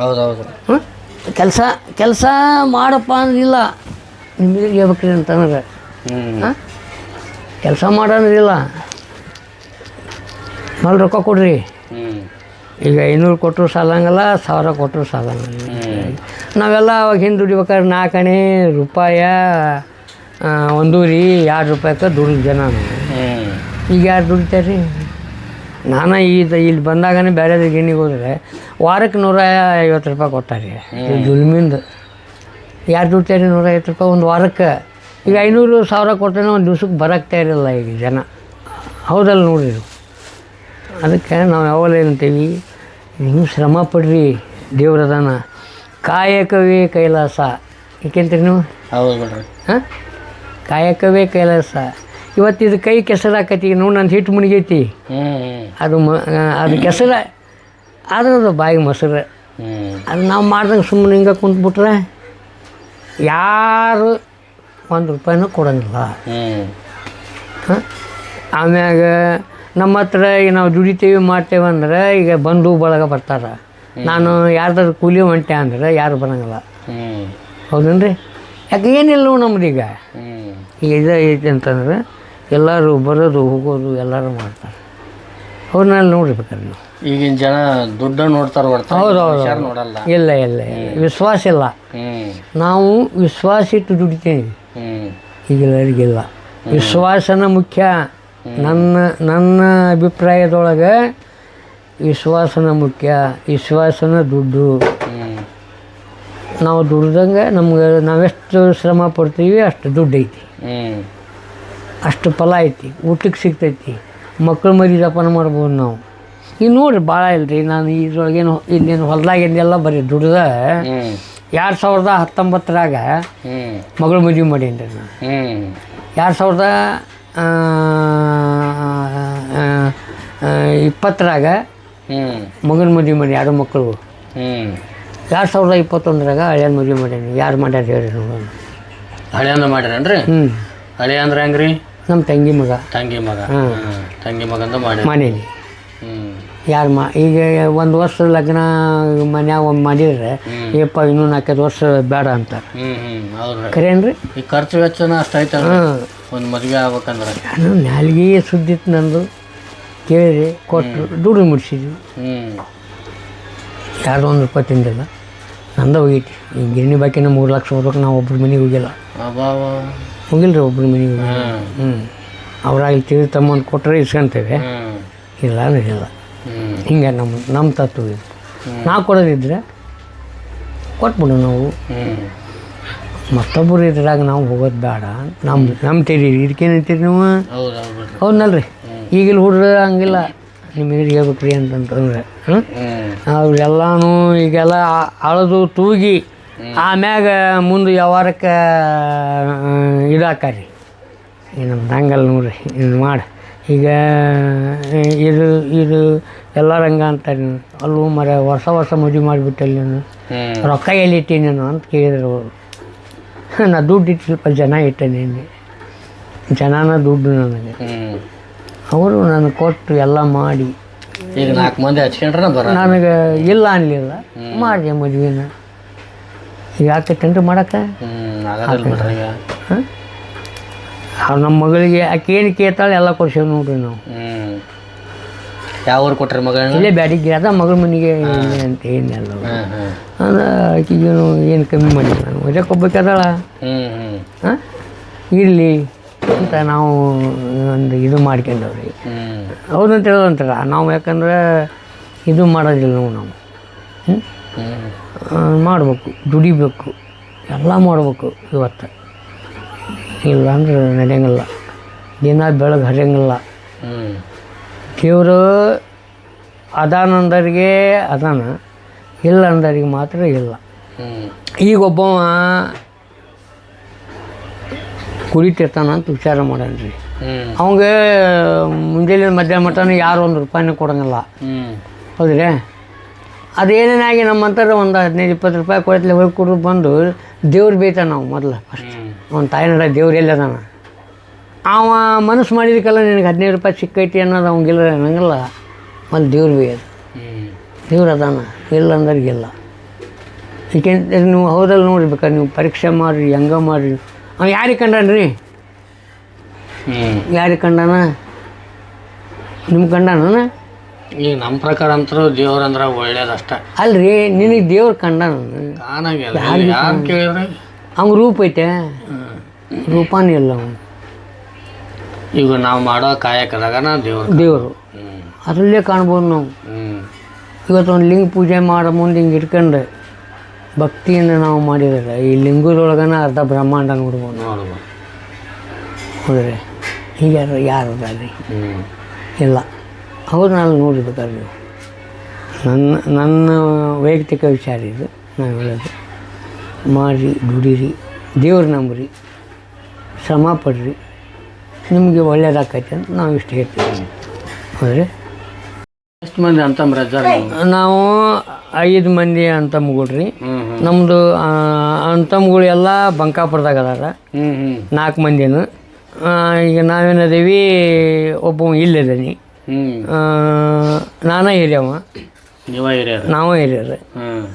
ಹೌದು ಹೌದು ಕೆಲಸ ಕೆಲಸ ಮಾಡಪ್ಪ ಅಂದ್ರಿಲ್ಲ. ನಿಮಗೆ ಹೇಳ್ಬೇಕ್ರಿ ಅಂತಂದ್ರೆ ಹಾಂ? ಕೆಲಸ ಮಾಡೋದಿಲ್ಲ ಮಲ್ ರೊಕ್ಕ ಕೊಡ್ರಿ. ಈಗ ಐನೂರು ಕೊಟ್ಟರು ಸಾಲಂಗಲ್ಲ ಸಾವಿರ ಕೊಟ್ಟರು ಸಾಲಂಗಲ್ಲ. ನಾವೆಲ್ಲ ಅವಾಗ ಹಿಂದೆ ದುಡಿಬೇಕಾದ್ರೆ ನಾಲ್ಕಣೆ ರೂಪಾಯ ಒಂದೂರಿ ಎರಡು ರೂಪಾಯಿಗೆ ದುಡಿದ ಜನ ಈಗ ಯಾರು ದುಡಿತಾರೆ? ನಾನು ಈ ಇಲ್ಲಿ ಬಂದಾಗನೇ ಬೇರೆ ಗಿಣ್ಣಿಗೆ ಹೋದರೆ ವಾರಕ್ಕೆ ನೂರ ಐವತ್ತು ರೂಪಾಯಿ ಕೊಟ್ಟಾರೆ ಈ ಜುಲ್ಮಿಂದ ಯಾರು ದುಡಿತಾರೆ ನೂರ ಐವತ್ತು ರೂಪಾಯಿ? ಒಂದು ವಾರಕ್ಕೆ. ಈಗ ಐನೂರು ಸಾವಿರ ಕೊಟ್ಟರೆ ಒಂದು ದಿವ್ಸಕ್ಕೆ ಬರೋಕ್ಕೆ ಇರಲ್ಲ ಈಗ ಜನ. ಹೌದಲ್ಲ ನೋಡಿ ಅದಕ್ಕೆ ನಾವು ಯಾವಾಗ ಏನಂತೀವಿ ನೀವು ಶ್ರಮ ಪಡ್ರಿ ದೇವ್ರದಾನ ಕಾಯಕವೇ ಕೈಲಾಸ. ಏಕೆಂತೀರಿ ನೀವು? ಹೌದು ಹಾಂ? ಕಾಯಕವೇ ಕೈಲಾಸ. ಇವತ್ತು ಇದು ಕೈ ಕೆಸರಾಕತಿ ನೋಡಿ ನನ್ನ ಹಿಟ್ಟು ಮುಣಿಗೈತಿ ಅದು ಮ ಅದು ಕೆಸರ. ಆದ್ರೆ ಅದು ಬಾಯಿ ಮೊಸರು. ಅದು ನಾವು ಮಾಡ್ದಂಗೆ ಸುಮ್ಮನೆ ಹಿಂಗೆ ಕುಂತ್ಬಿಟ್ರೆ ಯಾರು ಒಂದು ರೂಪಾಯಿನೂ ಕೊಡೋಂಗಿಲ್ಲ. ಆಮ್ಯಾಗ ನಮ್ಮ ಹತ್ರ ಈಗ ನಾವು ದುಡಿತೇವೆ ಮಾಡ್ತೇವೆ ಅಂದ್ರೆ ಈಗ ಬಂಧು ಬಳಗ ಬರ್ತಾರೆ. ನಾನು ಯಾರ್ದಾದ್ರು ಕೂಲಿ ಹೊಂಟೆ ಅಂದ್ರೆ ಯಾರು ಬರೋಂಗಿಲ್ಲ. ಹೌದೇನ್ರಿ? ಯಾಕೆ ಏನಿಲ್ಲ ನಮ್ದು ಈಗ. ಇದು ಐತೆ ಅಂತಂದ್ರೆ ಎಲ್ಲರೂ ಬರೋದು ಹೋಗೋದು ಎಲ್ಲರೂ ಮಾಡ್ತಾರೆ. ಅವ್ರನ್ನೆಲ್ಲ ನೋಡಿರ್ಬೇಕಾದ್ರೆ ನಾವು. ಈಗಿನ ಜನ ದುಡ್ಡು ನೋಡ್ತಾರೆ ಹೌದು, ಹೌದು, ನೋಡಲ್ಲ. ಇಲ್ಲ ಇಲ್ಲ ವಿಶ್ವಾಸ ಇಲ್ಲ. ನಾವು ವಿಶ್ವಾಸ ಇಟ್ಟು ದುಡಿತೇವೆ. ಈಗಿಲ್ಲ ಈಗೆಲ್ಲರಿಗಿಲ್ಲ ವಿಶ್ವಾಸನ ಮುಖ್ಯ. ನನ್ನ ನನ್ನ ಅಭಿಪ್ರಾಯದೊಳಗೆ ವಿಶ್ವಾಸನ ಮುಖ್ಯ. ವಿಶ್ವಾಸನ ದುಡ್ಡು. ನಾವು ದುಡ್ದಂಗೆ ನಮ್ಗೆ ನಾವೆಷ್ಟು ಶ್ರಮ ಪಡ್ತೀವಿ ಅಷ್ಟು ದುಡ್ಡು ಐತಿ ಅಷ್ಟು ಫಲ ಐತಿ ಊಟಕ್ಕೆ ಸಿಗ್ತೈತಿ ಮಕ್ಕಳು ಮರಿ ಜಪಾನ ಮಾಡ್ಬೋದು ನಾವು. ಈಗ ನೋಡ್ರಿ ಭಾಳ ಇಲ್ರಿ ನಾನು ಇದ್ರೊಳಗೇನು ಇಲ್ಲೇನು ಹೊಲ್ದಾಗಿಂದೆಲ್ಲ ಬರೀ ದುಡ್ದ ಎರಡು ಸಾವಿರದ ಹತ್ತೊಂಬತ್ತರಾಗ ಮಗಳು ಮದುವೆ ಮಾಡೀನಿ ರೀ ನಾನು ಎರಡು ಸಾವಿರದ ಇಪ್ಪತ್ತರಾಗ ಮಗನ ಮದುವೆ ಮಾಡಿ ಎರಡು ಮಕ್ಕಳು ಎರಡು ಸಾವಿರದ ಇಪ್ಪತ್ತೊಂದರಾಗ ಹಳೆಯನ ಮದುವೆ ಮಾಡೀನಿ ಯಾರು ಮಾಡ್ಯಾರ ಹೇಳಿ ನೋಡೋಣ. ಹಳೆ ಮಾಡ್ಯಾರೇನು ರೀ ಹ್ಞೂ ಹಳೆ ಅಂದ್ರೆ ಹೆಂಗ್ರಿ? ನಮ್ಮ ತಂಗಿ ಮಗ. ತಂಗಿ ಮಗ. ತಂಗಿ ಮಗ ಮಾಡಿ ಮನೇಲಿ. ಯಾರು ಮ ಈಗ ಒಂದು ವರ್ಷ ಲಗ್ನ ಮನ್ಯಾಗ ಒಂದು ಮಾಡಿದ್ರೆ ಏಪ್ಪ ಇನ್ನೂ ನಾಲ್ಕೈದು ವರ್ಷ ಬೇಡ ಅಂತಾರೆ. ಕರೇನ್ರಿ ಈ ಖರ್ಚು ವೆಚ್ಚನ ಅಷ್ಟು ಆಯ್ತಲ್ಲ ಒಂದು ಮದುವೆ ಆಗ್ಬೇಕಂದ್ರೆ. ನಾನು ನಾಲ್ಗೆ ಸುದ್ದಿತ್ತು ನಂದು. ಕೇಳಿ ಕೊಟ್ಟು ದುಡ್ಡು ಮುಡಿಸಿದ್ವಿ. ಯಾರ್ದೋ ಒಂದು ರೂಪಾಯಿ ತಿಂದಿಲ್ಲ. ನಂದ ಹೋಗೈತಿ. ಈ ಗಿರಣಿ ಬಾಕಿನ ಮೂರು ಲಕ್ಷ ಹೋಗ್ಬೇಕು ನಾವು ಒಬ್ಬರು ಮನೆಗೆ ಹೋಗಿಲ್ಲ. ಹೋಗಿಲ್ಲ ರೀ ಒಬ್ರ ಮನೆಗೆ? ಹ್ಞೂ ಅವ್ರಾಗಿ ತಿಳಿ ತಮ್ಮನ್ನು ಕೊಟ್ಟರೆ ಇಸ್ಕೊಂತೇವೆ. ಇಲ್ಲ ಅಂದ್ರೆ ಇಲ್ಲ. ಹಿಂಗೆ ನಮ್ಮ ನಮ್ಮ ತತ್ವ ಇದು ನಾವು ಕೊಡೋದಿದ್ರೆ ಕೊಟ್ಬಿಡು ನಾವು. ಮತ್ತೊಬ್ಬರು ಇದ್ರಾಗ ನಾವು ಹೋಗೋದು ಬೇಡ. ನಮ್ಮ ನಮ್ಮ ತೆರಿ ಇದಕ್ಕೇನಂತೀರಿ ನೀವು? ಹೌದು ಹೌದು ಬಿಡ್ರಿ. ಹೌದಲ್ರಿ ಈಗಿಲ್ಲ ಹುಡ್ರ ಹಂಗಿಲ್ಲ. ನಿಮಗೆ ಹೇಳ್ಬೇಕು ರೀ ಅಂತಂತಂದ್ರೆ. ಹ್ಞೂ ಅವ್ರಿಗೆಲ್ಲನೂ ಅವ್ರೆಲ್ಲಾನು ಈಗೆಲ್ಲ ಅಳದು ತೂಗಿ ಆಮ್ಯಾಗ ಮುಂದೆ ವ್ಯವಹಾರಕ್ಕೆ ಇದಾಕಾರಿ. ನಮ್ಮ ಹಂಗಲ್ಲ ನೋಡ್ರಿ ಇದು ಮಾಡಿ. ಈಗ ಇದು ಇದು ಎಲ್ಲ ರಂಗ ಅಂತಾರೆ ಅಲ್ಲೂ ಮರ ಹೊಸ ವರ್ಷ ಮದುವೆ ಮಾಡಿಬಿಟ್ಟಲ್ಲಿ ನಾನು. ರೊಕ್ಕ ಎಲ್ಲಿ ನಾನು ನೀನು ಅಂತ ಕೇಳಿದ್ರು ಅವರು. ನಾ ದುಡ್ಡು ಇಟ್ಟು ಸ್ವಲ್ಪ ಜನ ಇಟ್ಟೆ ನೀನು ಜನನ ದುಡ್ಡು ನನಗೆ. ಅವರು ನನಗೆ ಕೊಟ್ಟು ಎಲ್ಲ ಮಾಡಿ. ಈಗ ನಾಲ್ಕು ಮಂದಿ ಹಚ್ಕೊಂಡ್ರೆ ನನಗೆ ಇಲ್ಲ ಅನ್ನಲಿಲ್ಲ ಮಾಡಿದೆ ಮದುವೆನ. ಆಕೈತೇನ್ರಿ ಮಾಡಕ್ಕೆ? ಹಾಂ? ಅವ್ರು ನಮ್ಮ ಮಗಳಿಗೆ ಆಕೆ ಏನು ಕೇಳ್ತಾಳೆ ಎಲ್ಲ ಕೊಡ್ಸೇವೆ ನೋಡ್ರಿ ನಾವು. ಯಾವ ಊರು ಕೊಟ್ರಿ ಮಗಳನ್ನ ಇಲ್ಲೇ ಬ್ಯಾಡಿಗೆ ಅದ ಮಗಳ ಮನೆಗೆ ಅಂತ ಏನಿಲ್ಲ ಅಂದ್ರೆ ಆಕೆಗೇನು ಏನು ಕಮ್ಮಿ ಮಾಡಿಲ್ಲ ನಾನು ಮಜಾ ಹ್ಞೂ ಹಾಂ? ಇರಲಿ ಅಂತ ನಾವು ಒಂದು ಇದು ಮಾಡ್ಕೊಂಡವ್ರಿ. ಹೌದಂತ ಹೇಳೋದಂತಾರ ನಾವು ಯಾಕಂದ್ರೆ ಇದು ಮಾಡೋದಿಲ್ಲ ನಾವು ನಾವು. ಹ್ಞೂ ಮಾಡಬೇಕು ದುಡಿಬೇಕು ಎಲ್ಲ ಮಾಡಬೇಕು ಇವತ್ತು ಇಲ್ಲ ಅಂದ್ರೆ ನಡೆಯಂಗಿಲ್ಲ ದಿನ ಬೆಳಗ್ಗೆ ಹರಿಯಂಗಿಲ್ಲ ಹ್ಞೂ ದೇವರು ಅದಾನಂದರಿಗೆ ಅದಾನ ಇಲ್ಲ ಅಂದರಿಗೆ ಮಾತ್ರ ಇಲ್ಲ ಹ್ಞೂ ಈಗ ಒಬ್ಬವ ಕುಡಿತಿರ್ತಾನ ಅಂತ ವಿಚಾರ ಮಾಡನ್ರಿ ಹ್ಞೂ ಅವಂಗೆ ಮುಂಜಾನೆ ಮಧ್ಯಾಹ್ನ ಮಟನ ಯಾರು ಒಂದು ರೂಪಾಯಿನೂ ಕೊಡಂಗಿಲ್ಲ ಹ್ಞೂ ಹೌದ್ರಿ ಅದೇನೇನಾಗಿ ನಮ್ಮಂತಾರೆ ಒಂದು ಹದಿನೈದು ಇಪ್ಪತ್ತು ರೂಪಾಯಿ ಕೊಡ್ತಲೆ ಹೋಗಿ ಕೊಡು ಬಂದು ದೇವ್ರು ಬೇಯ್ತಾನ ನಾವು ಮೊದಲು ಫಸ್ಟ್ ಅವ್ನ ತಾಯಿನಡ ದೇವ್ರು ಎಲ್ಲದಾನ? ಅವ ಮನಸ್ಸು ಮಾಡಿದಕ್ಕೆಲ್ಲ ನಿನಗೆ ಹದಿನೈದು ರೂಪಾಯಿ ಸಿಕ್ಕೈತಿ ಅನ್ನೋದು ಅವಂಗಿಲ್ಲ ಅನ್ನಂಗಿಲ್ಲ. ಮೊದಲು ದೇವ್ರು ಬೇಯೋದು ದೇವ್ರು ಅದಾನ? ಇಲ್ಲ ಅಂದರಿಗಿಲ್ಲ ಏಕೆಂದ್ರೆ ನೀವು ಹೌದಲ್ಲಿ ನೋಡ್ಬೇಕಾದ್ರೆ ನೀವು ಪರೀಕ್ಷೆ ಮಾಡಿರಿ ಹೆಂಗ ಮಾಡಿರಿ. ಅವ ಯಾರಿಗೆ ಕಂಡನ್ರಿ? ಯಾರಿಗೆ ಕಂಡಾನ? ನಿಮ್ಮ ಕಂಡಾನ ಈಗ ನಮ್ಮ ಪ್ರಕಾರ ಅಂತರೂ ದೇವ್ರಂದ್ರ ಒಳ್ಳೇದಷ್ಟ ಅಲ್ರಿ ನಿನಗೆ ದೇವ್ರು ಕಂಡಾನ ಕಾಣಂಗಿಲ್ಲ ಯಾರು ಕೇಳಿದ್ರಿ? ಅವ್ನ ರೂಪ ಐತೆ. ರೂಪಾನೇ ಇಲ್ಲ ಅವ್ನು. ಈಗ ನಾವು ಮಾಡೋ ಕಾಯಕದಾಗನ ದೇವ್ರು ದೇವರು. ಹ್ಮ್. ಅದರಲ್ಲೇ ಕಾಣ್ಬೋದು ನಾವು. ಇವತ್ತು ಒಂದು ಲಿಂಗ ಪೂಜೆ ಮಾಡೋ ಮುಂದೆ ಹಿಂಗೆ ಇಟ್ಕೊಂಡ್ರೆ ಭಕ್ತಿಯನ್ನು ನಾವು ಮಾಡಿದರೆ ಈ ಲಿಂಗದೊಳಗನ ಅರ್ಧ ಬ್ರಹ್ಮಾಂಡ ನೋಡ್ಬೋದು. ನೋಡ್ಬೋದು. ಹೌದ್ರಿ? ಹೀಗೆ ಯಾರು ಯಾರು ಇಲ್ಲ. ಅವ್ರು ನಾನು ನೋಡಿರ್ಬೇಕಾದ್ರೆ ನೀವು. ನನ್ನ ನನ್ನ ವೈಯಕ್ತಿಕ ವಿಚಾರ ಇದು ನಾನು ಹೇಳೋದು. ಮಾಡಿರಿ ದುಡೀರಿ ದೇವ್ರ ನಂಬ್ರಿ ಶ್ರಮ ಪಡ್ರಿ ನಿಮಗೆ ಒಳ್ಳೇದಾಕೈತೆ ಅಂತ ನಾವು ಇಷ್ಟು ಹೇಳ್ತೀವಿ. ಅಂದರೆ ಎಷ್ಟು ಮಂದಿ ಅಂತ ರಜಾರ್ ನಾವು? ಐದು ಮಂದಿ ಅಂತಮ್ಗಳು ಹ್ಮ್ ನಮ್ಮದು ಅಂತಮ್ಗಳು ಎಲ್ಲ ಬಂಕಾಪುರದಾಗ ಅದಾರ. ನಾಲ್ಕು ಮಂದಿನು. ಈಗ ನಾವೇನದೀವಿ ಒಬ್ಬ ಇಲ್ಲಿದ್ದೀನಿ ಹ್ಮ್ ನಾನೇ ಹಿರಿಯವ ನೀವ ಹಿರಿಯರು ನಾವು ಹಿರಿಯರು.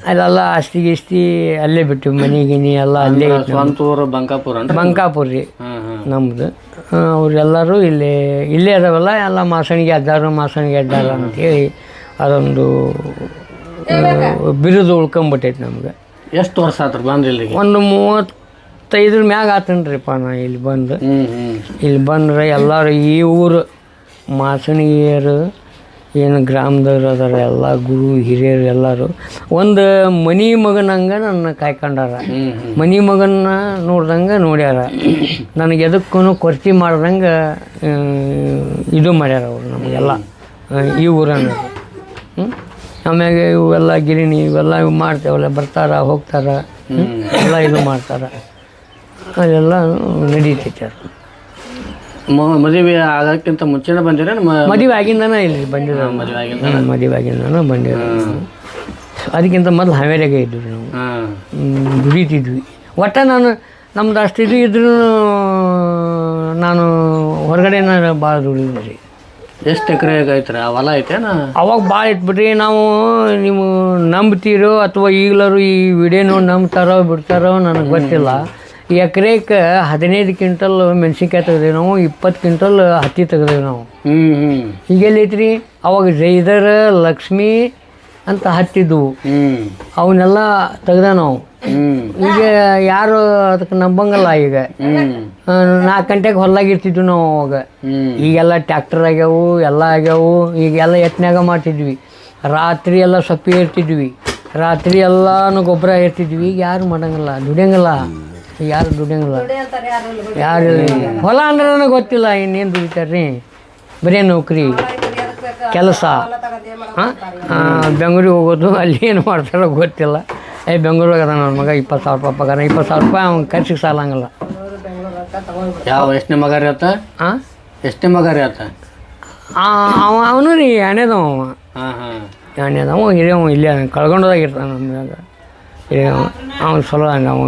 ಅಲ್ಲೆಲ್ಲ ಆಸ್ತಿ ಗಿಸ್ತಿ ಅಲ್ಲೇ ಬಿಟ್ಟು ಮನೆ ಗಿನಿ ಎಲ್ಲ ಅಲ್ಲೇ ಐತೆ. ಸ್ವಂತ ಊರು ಬಂಕಾಪುರ ಅನ್ರಿ ಬಂಕಾಪುರ ರೀ. ನಮ್ದು. ನಮ್ಮದು ಅವರೆಲ್ಲರೂ ಇಲ್ಲಿ ಇಲ್ಲೇ ಅದಾವಲ್ಲ ಎಲ್ಲ ಮಾಸಣಿಗೆ ಅದ್ದಾರು ಮಾಸಣಿಗೆ ಅಡ್ಡಾರ ಅಂತೇಳಿ ಅದೊಂದು ಆ, ಬಿರುದು ಉಳ್ಕೊಂಬಿಟ್ಟೈತೆ ನಮ್ಗೆ. ಎಷ್ಟು ವರ್ಷ ಆತ್ರಿ ಬಂದ್ರಿ ಇಲ್ಲಿಗೆ? ಒಂದು ಮೂವತ್ತೈದ್ರ ಮ್ಯಾಗ ಆತನ್ರಿಪ್ಪ ನಾ ಇಲ್ಲಿ ಬಂದು. ಇಲ್ಲಿ ಬಂದ್ರೆ ಎಲ್ಲರೂ ಈ ಊರು ಮಾಸಣಿಗೆಯರು ಏನು ಗ್ರಾಮದವ್ರು ಅದಾರ ಎಲ್ಲ ಗುರು ಹಿರಿಯರು ಎಲ್ಲರೂ. ಒಂದು ಮನಿ ಮಗನಂಗೆ ನನ್ನ ಕಾಯ್ಕೊಂಡಾರ. ಮನಿ ಮಗನ್ನ ನೋಡ್ದಂಗೆ ನೋಡ್ಯಾರ. ನನಗೆ ಎದಕ್ಕೂ ಕೊರತೆ ಮಾಡ್ದಂಗೆ ಇದು ಮಾಡ್ಯಾರ ಅವರು ನಮಗೆಲ್ಲ. ಈ ಊರನ್ನ. ಹ್ಞೂ ಆಮ್ಯಾಗೆ ಇವೆಲ್ಲ ಗಿರಣಿ ಇವೆಲ್ಲ ಇವು ಮಾಡ್ತೇವಲ್ಲ ಬರ್ತಾರ ಹೋಗ್ತಾರ? ಎಲ್ಲ ಇದು ಮಾಡ್ತಾರೆ. ಅದೆಲ್ಲ ನಡೀತೈತೆ ಅದು. ಮ- ಮದುವೆ ಆಗಕ್ಕಿಂತ ಮುಂಚೆನೆ ಬಂದಿರ ನಮ್ಮ ಮದುವೆ ಆಗಿಂದನೇ ಇಲ್ಲಿ ಬಂದಿರ ಮದುವೆ ಆಗಿಂದ ಮದುವೆ ಆಗಿಂದನೂ ಬಂದಿರೋ ಅದಕ್ಕಿಂತ ಮೊದಲು ಹಾವೇರಿಯಾಗೆ ಇದ್ವಿ ನಾವು. ಹ್ಮ್, ದುಡಿತಿದ್ವಿ. ಒಟ್ಟು ನಾನು ನಮ್ದು ಅಷ್ಟು ಇದು ಇದ್ರೂ ನಾನು ಹೊರಗಡೆ ಭಾಳ ದುಡಿದ್ವಿ. ರೀ ಎಷ್ಟು ಎಕರೆ ಐತ್ರಿ ಆ ಹೊಲ ಐತೇನ? ಅವಾಗ ಭಾಳ ಇಟ್ಬಿಟ್ರಿ ನಾವು ನೀವು ನಂಬ್ತೀರೋ ಅಥವಾ ಈಗಲರು ಈ ವಿಡಿಯೋ ನೋಡಿ ನಂಬ್ತಾರೋ ಬಿಡ್ತಾರೋ ನನಗೆ ಗೊತ್ತಿಲ್ಲ. ಎಕರೆಗೆ ಹದಿನೈದು ಕ್ವಿಂಟಲ್ ಮೆಣಸಿನ್ಕಾಯಿ ತೆಗ್ದೇವು ನಾವು ಇಪ್ಪತ್ತು ಕ್ವಿಂಟಲ್ ಹತ್ತಿ ತೆಗ್ದೇವೆ ನಾವು. ಎಲ್ಲೈತ್ರಿ ಅವಾಗ ಜೈದರ್ ಲಕ್ಷ್ಮಿ ಅಂತ ಹತ್ತಿದ್ವು. ಅವನ್ನೆಲ್ಲ ತೆಗ್ದ ನಾವು. ಈಗ ಯಾರು ಅದಕ್ಕೆ ನಂಬಂಗಲ್ಲ ಈಗ. ನಾಲ್ಕು ಗಂಟೆಗೆ ಹೊಲ್ದಾಗ ಇರ್ತಿದ್ವಿ ನಾವು ಅವಾಗ. ಈಗೆಲ್ಲ ಟ್ಯಾಕ್ಟರ್ ಆಗ್ಯಾವು ಎಲ್ಲ ಆಗ್ಯಾವು ಈಗೆಲ್ಲ ಎತ್ನ್ಯಾಗ ಮಾಡ್ತಿದ್ವಿ. ರಾತ್ರಿ ಎಲ್ಲ ಸೊಪ್ಪಿ ಇರ್ತಿದ್ವಿ ರಾತ್ರಿ ಎಲ್ಲಾನು ಗೊಬ್ಬರ ಇರ್ತಿದ್ವಿ ಈಗ ಯಾರು ಮಾಡಂಗಿಲ್ಲ ದುಡಿಯಂಗಿಲ್ಲ. ಯಾರು ದುಡಿಯಂಗಿಲ್ಲ. ಯಾರು ಹೊಲ ಅಂದ್ರೆ ನನಗೆ ಗೊತ್ತಿಲ್ಲ ಇನ್ನೇನು ದುಡಿತಾರೆ ರೀ ಬರೀ ನೌಕರಿ ಕೆಲಸ. ಬೆಂಗಳೂರಿಗೆ ಹೋಗೋದು ಅಲ್ಲಿ ಏನು ಮಾಡ್ತಾರೋ ಗೊತ್ತಿಲ್ಲ. ಏ ಬೆಂಗಳೂರಿಗೆ ಅದ ನನ್ನ ಮಗ ಇಪ್ಪತ್ತು ಸಾವಿರ ರೂಪಾಯಿ ಪಗಾರ. ಇಪ್ಪತ್ತು ಸಾವಿರ ರೂಪಾಯಿ ಅವ್ನು ಖರ್ಚಿಗೆ ಸಾಲಂಗಿಲ್ಲ ಯಾವ ಎಷ್ಟನೇ ಮಗ ರೀ ಆತ? ಹಾಂ ಎಷ್ಟನೇ ಮಗ ರೀ ಆತ ಅವ ಅವನು ರೀ ಎಣ್ಣೆದವ ಅವ. ಹಾಂ ಹಾ. ಎಣ್ಣೆದವ ಹಿರಿಯವ ಇಲ್ಲೇ ಕಳ್ಕೊಂಡೋದಾಗ ಇರ್ತಾನೆ ನಮ್ಯಾಗ ಹಿರಿಯವ ಅವ್ನು ಚಲೋ ಅವ.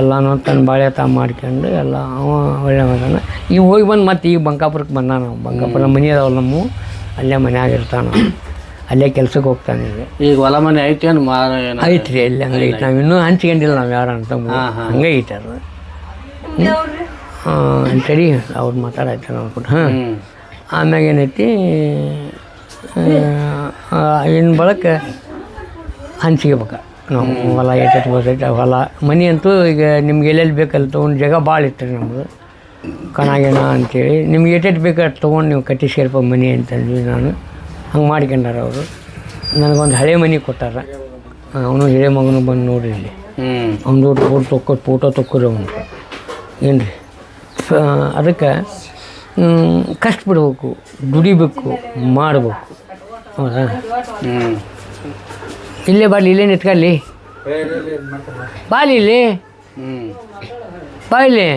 ಎಲ್ಲನೂ ತನ್ನ ಬಾಳೆ ತಾ ಮಾಡ್ಕೊಂಡು ಎಲ್ಲ ಅವ ಒಳ್ಳೆ ಮಗನ. ಈಗ ಹೋಗಿ ಬಂದು ಮತ್ತೆ ಈಗ ಬಂಕಾಪುರಕ್ಕೆ ಬಂದ ನಾವು. ಬಂಕಾಪುರ ಮನೆ ಅದಾವಲ್ಲ ನಮ್ಮ. ಅಲ್ಲೇ ಮನ್ಯಾಗ ಇರ್ತಾನ. ಅಲ್ಲೇ ಕೆಲ್ಸಕ್ಕೆ ಹೋಗ್ತಾನೆ ಈಗ. ಈಗ ಹೊಲ ಮನೆ ಐತಿ ಮಾರ ಐತೆ ಐತ್ರಿ ಅಲ್ಲಿ ಹಂಗೆ ಐತೆ ನಾವು ಇನ್ನೂ ಹಂಚ್ಕೊಂಡಿಲ್ಲ ನಾವು ಯಾರು ಅಂತ. ಹಂಗೆ ಐತೆ ಅದು. ಹಾಂ ಸರಿ ಅವ್ರು ಮಾತಾಡಾಯ್ತಾರೆ ಕೂಡ. ಹಾಂ ಆಮ್ಯಾಗ ಏನೈತಿ ಇನ್ನು ಬಳಕ ಹಂಚ್ಕೋಬೇಕು ನಾವು ಹೊಲ ಎಷ್ಟೆಷ್ಟು ಬರ್ತೈತೆ ಹೊಲ. ಮನೆ ಅಂತೂ ಈಗ ನಿಮ್ಗೆ ಎಲ್ಲೆಲ್ಲಿ ಬೇಕಲ್ಲಿ ತೊಗೊಂಡು ಜಾಗ ಭಾಳ ಇತ್ತು ರೀ ನಮ್ಮದು ಕಣಾಗೇನ ಅಂತೇಳಿ. ನಿಮ್ಗೆ ಎಷ್ಟೆಷ್ಟು ಬೇಕಾದ್ರೆ ತೊಗೊಂಡು ನೀವು ಕಟ್ಟಿಸ್ಕೇರಪ್ಪ ಮನೆ ಅಂತಂದ್ವಿ ನಾನು. ಹಂಗೆ ಮಾಡ್ಕೊಂಡಾರ ಅವರು. ನನಗೊಂದು ಹಳೆ ಮನೆ ಕೊಟ್ಟಾರ. ಅವನು ಹಿರೇ ಮಗನು ಬಂದು ನೋಡ್ರಿ ಇಲ್ಲಿ. ಅವನು ಫೋಟೋ ತೊಕ್ಕೊ ಫೋಟೋ ತೊಕ್ಕೋರಿ ಅವನು. ಏನು ರೀ ಅದಕ್ಕೆ ಕಷ್ಟಪಡ್ಬೇಕು ದುಡಿಬೇಕು ಮಾಡಬೇಕು. ಹೌದಾ? ಇಲ್ಲೇ ಬಾಲಿ ಇಲ್ಲೇ ನಿಂತ್ಕೊಳ್ಳಿ ಬಾಲಿ ಇಲ್ಲಿ ಹ್ಮ್ ಬಾ ಇಲ್ಲಿ